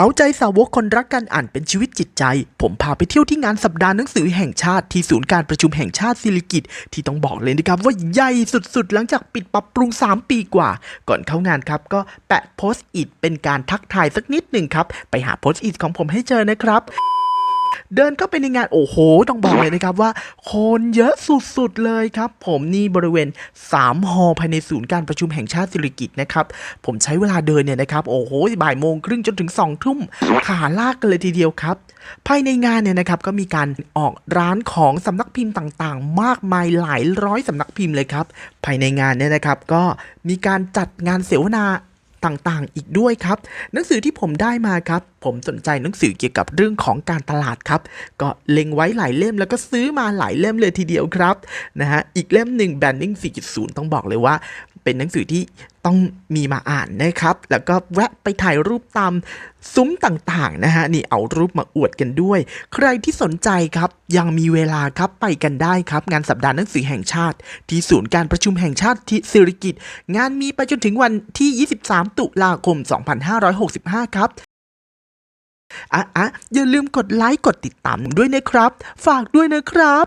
เอาใจสาวกคนรักการอ่านเป็นชีวิตจิตใจ ผมพาไปเที่ยวที่งานสัปดาห์หนังสือแห่งชาติที่ศูนย์การประชุมแห่งชาติศิริกิตที่ต้องบอกเลยนะครับว่าใหญ่สุดๆ หลังจากปิดปรับปรุง 3 ปีกว่า ก่อนเข้างานครับก็แปะโพสต์อิดเป็นการทักทายสักนิดหนึ่งครับ ไปหาโพสต์อิดของผมให้เจอนะครับ เดินเข้าไปในงานโอ้โห ต้องบอกเลยนะครับว่า คนเยอะสุดๆเลยครับ ผมนี่บริเวณ3ฮอภายในศูนย์การประชุมแห่งชาติสิริกิตนะครับ ผมใช้เวลาเดินเนี่ยนะครับ โอ้โหบ่ายโมงครึ่งจนถึง2องทุ่มขาลากกันเลยทีเดียวครับ ภายในงานเนี่ยนะครับก็มีการออกร้านของสำนักพิมพ์ต่างๆ มากมายหลายร้อยสำนักพิมพ์เลยครับ ภายในงานเนี่ยนะครับก็มีการจัดงานเสวนา ต่างๆ อีกด้วยครับ หนังสือที่ผมได้มาครับ ผมสนใจหนังสือเกี่ยวกับเรื่องของการตลาดครับ ก็เล็งไว้หลายเล่มแล้วก็ซื้อมาหลายเล่มเลยทีเดียวครับนะฮะอีกเล่มหนึ่ง Banning 4.0 ต้องบอกเลยว่า เป็นหนังสือที่ต้องมีมาอ่านนะครับ แล้วก็แวะไปถ่ายรูปตามซุ้มต่างๆนะฮะนี่เอารูปมาอวดกันด้วย ใครที่สนใจครับยังมีเวลาครับไปกันได้ครับ งานสัปดาห์หนังสือแห่งชาติ ที่ศูนย์การประชุมแห่งชาติที่สิริกิตงานมีไปจนถึงวันที่ 23 ตุลาคม 2565 ครับอะอะอย่าลืมกดไลค์กดติดตามด้วยนะครับ ฝากด้วยนะครับ